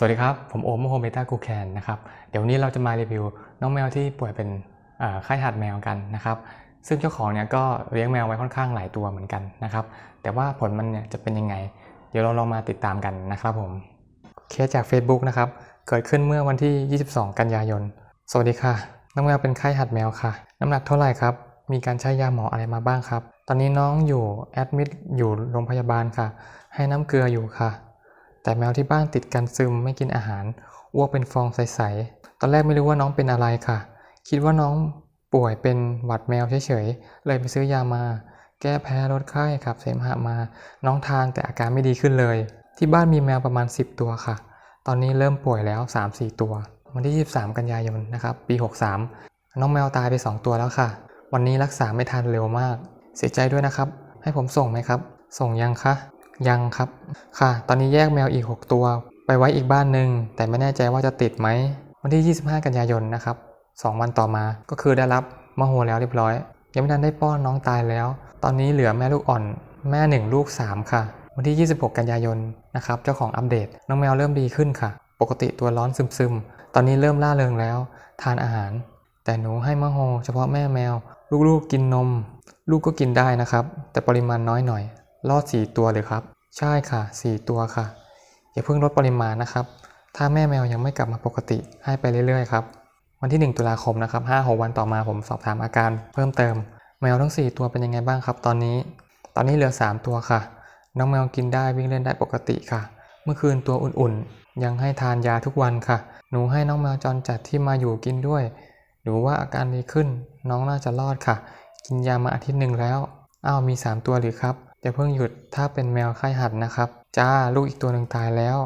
สวัสดีครับ ผมโอมโฮเมตากูแคนนะครับ เดี๋ยวนี้เราจะมารีวิวน้องแมวที่ป่วยเป็นไข้หัดแมวกันนะครับ ซึ่งเจ้าของเนี่ยก็เลี้ยงแมวไว้ค่อนข้างหลายตัวเหมือนกันนะครับ แต่ว่าผลมันเนี่ยจะเป็นยังไง เดี๋ยวเราลองมาติดตามกันนะครับผม เคสจาก Facebook นะครับ เกิดขึ้นเมื่อวันที่ 22 กันยายน สวัสดีค่ะ น้องแมวเป็นไข้หัดแมวค่ะ น้ำหนักเท่าไหร่ครับ มีการใช้ยาหมออะไรมาบ้างครับ ตอนนี้น้องอยู่แอดมิดอยู่โรงพยาบาลค่ะ ให้น้ำเกลืออยู่ค่ะ แต่แมวที่บ้านติดกันซึมไม่กินอาหารอ้วกเป็นฟองใสๆ ตอนแรกไม่รู้ว่าน้องเป็นอะไรค่ะ คิดว่าน้องป่วยเป็นหวัดแมวเฉยๆ เลยไปซื้อยามา แก้แพ้ลดไข้ขับเสมหะมา น้องทานแต่อาการไม่ดีขึ้นเลย ที่บ้านมีแมวประมาณ 10 ตัวค่ะ ตอนนี้เริ่มป่วยแล้ว 3-4 ตัว วันที่ 23 กันยายนนะครับ ปี 63 น้องแมวตายไป 2 ตัวแล้วค่ะ วันนี้รักษาไม่ทันเร็วมาก เสียใจด้วยนะครับ ให้ผมส่งไหมครับ ส่งยังคะ ยังครับ ค่ะ ตอนนี้แยกแมวอีก 6 ตัว ไปไว้อีกบ้านหนึ่งแต่ไม่แน่ใจว่าจะติดไหม วันที่ 25 กันยายนนะครับ 2 วันต่อมา ก็คือได้รับมโหแล้วเรียบร้อย ยังไม่ทันได้ป้อนน้องตายแล้ว ตอนนี้เหลือแม่ลูกอ่อน แม่ 1 ลูก 3 ค่ะ วันที่ 26 กันยายนนะครับ เจ้าของอัปเดต น้องแมวเริ่มดีขึ้นค่ะ ปกติตัวร้อนซึมๆ ตอนนี้เริ่มล่าเริงแล้ว ทานอาหาร แต่หนูให้มโหเฉพาะแม่แมว ลูกๆกินนม ลูกก็กินได้นะครับ แต่ปริมาณน้อยหน่อย รอด 4 ตัวเลยครับ ใช่ค่ะ 4 ตัวค่ะ อย่าเพิ่งลดปริมาณนะครับ ถ้าแม่แมวยังไม่กลับมาปกติให้ไปเรื่อยๆครับ วันที่ 1 ตุลาคมนะครับ5 6วันต่อมาผมสอบถามอาการ เพิ่มเติม แมวทั้ง 4 ตัวเป็นยังไงบ้างครับ ตอนนี้ ตอนนี้เหลือ 3 ตัวค่ะ น้องแมวกินได้วิ่งเล่นได้ปกติค่ะ เมื่อคืนตัวอุ่นๆ ยังให้ทานยาทุกวันค่ะ หนูให้น้องแมวจรจัดที่มาอยู่กินด้วย หนูว่าอาการดีขึ้น น้องน่าจะรอดค่ะ กินยามาอาทิตย์หนึ่งแล้ว อ้าวมี 3 ตัวหรือครับ อย่าเพิ่งหยุดถ้าเป็นแมวไข้หัดนะครับ จ้าลูกอีกตัวหนึ่งตายแล้ว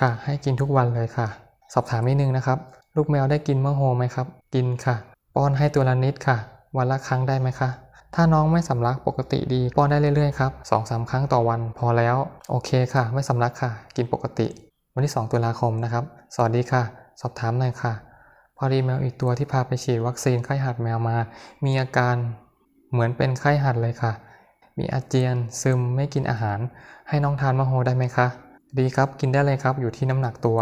ค่ะ ให้กินทุกวันเลยค่ะ สอบถามนิดนึงนะครับ ลูกแมวได้กินมะโฮไหมครับ กินค่ะ ป้อนให้ตัวละนิดค่ะ วันละครั้งได้ไหมคะ ถ้าน้องไม่สำลักปกติดี ป้อนได้เรื่อยๆครับสองสามครั้งต่อวันพอแล้ว โอเคค่ะ ไม่สำลักค่ะ กินปกติ วันที่ 2 ตุลาคมนะครับ สวัสดีค่ะ สอบถามหน่อยค่ะ พอดีแมวอีกตัวที่พาไปฉีดวัคซีนไข้หัดแมวมา มีอาการเหมือนเป็นไข้หัดเลยค่ะ มีอาเจียน ซึมไม่กินอาหาร ให้น้องทานมะโฮได้ไหมคะ ดีครับกินได้เลยครับอยู่ที่น้ำหนักตัว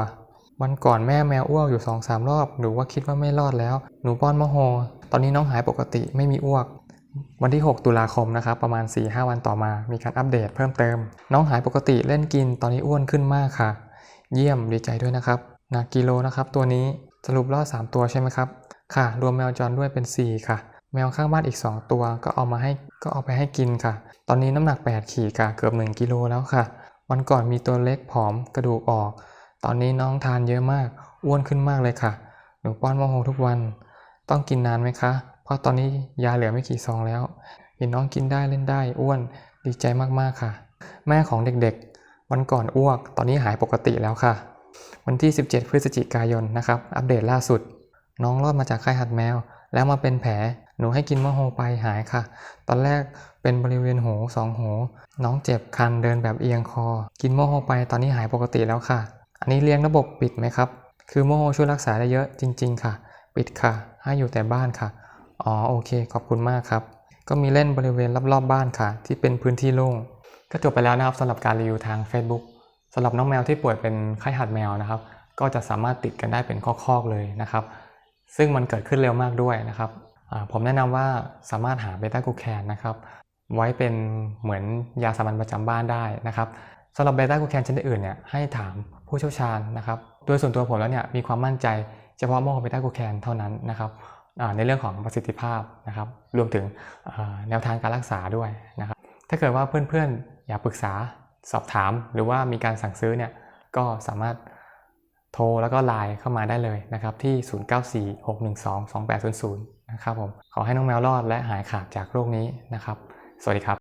วันก่อนแม่แมวอ้วกอยู่2องสามรอบหนูว่าคิดว่าไม่รอดแล้ว หนูป้อนมะโฮ ตอนนี้น้องหายปกติไม่มีอ้วก วันที่ 6 ตุลาคมนะครับประมาณ 4-5 วันต่อมา มีการอัปเดตเพิ่มเติม น้องหายปกติเล่นกินตอนนี้อ้วนขึ้นมากค่ะ เยี่ยมดีใจด้วยนะครับหนักกิโลนะครับตัวนี้สรุปรอด3ตัวใช่ไหมครับค่ะ รวมแมวจรด้วยเป็น 4 ค่ะ แมวข้างบ้านอีก 2 ตัวก็เอามาให้ก็เอาไปให้กินค่ะ ตอนนี้น้ำหนัก 8 ขีดค่ะเกือบ 1 กิโลแล้วค่ะ วันก่อนมีตัวเล็กผอมกระดูกออก ตอนนี้น้องทานเยอะมาก อ้วนขึ้นมากเลยค่ะ หนูป้อนมะโฮทุกวัน ต้องกินนานไหมคะ เพราะตอนนี้ยาเหลือไม่กี่ซองแล้ว เห็นน้องกินได้เล่นได้ อ้วนดีใจมากๆค่ะ แม่ของเด็กๆ วันก่อนอ้วก ตอนนี้หายปกติแล้วค่ะ วันที่ 17 พฤศจิกายนนะครับ อัปเดตล่าสุด น้องรอดมาจากไข้หัดแมว แล้วมาเป็นแผล หนูให้กินมะโฮไปหายค่ะ ตอนแรกเป็นบริเวณหูสองหู น้องเจ็บคันเดินแบบเอียงคอ กินมะโฮไปตอนนี้หายปกติแล้วค่ะ อันนี้เลี้ยงระบบปิดไหมครับ คือมะโฮช่วยรักษาได้เยอะจริง ๆ ค่ะ ปิดค่ะ ให้อยู่แต่บ้านค่ะ อ๋อโอเค ขอบคุณมากครับ ก็มีเล่นบริเวณรอบๆบ้านค่ะ ที่เป็นพื้นที่โล่ง ก็จบไปแล้วนะครับสำหรับการรีวิวทาง Facebook สำหรับน้องแมวที่ป่วยเป็นไข้หัดแมวนะครับ ก็จะสามารถติดกันได้เป็นคอๆเลยนะครับ ซึ่งมันเกิดขึ้นเร็วมากด้วยนะครับ ผมแนะนำว่าสามารถหาเบต้ากูแคนนะครับไว้เป็นเหมือนยาสามัญประจำบ้านได้นะครับสำหรับเบต้ากูแคนชนิดอื่นเนี่ยให้ถามผู้เชี่ยวชาญนะครับโดยส่วนตัวผมแล้วเนี่ยมีความมั่นใจเฉพาะโมโหเบต้ากูแคนเท่านั้นนะครับในเรื่องของประสิทธิภาพนะครับรวมถึงแนวทางการรักษาด้วยนะครับถ้าเกิดว่าเพื่อนๆ อยากปรึกษาสอบถาม หรือว่ามีการสั่งซื้อเนี่ยก็สามารถโทรแล้วก็ไลน์เข้ามาได้เลยนะครับที่ 0946122800 นะครับผมขอให้น้องแมวรอดและหายขาดจากโรคนี้นะครับ สวัสดีครับ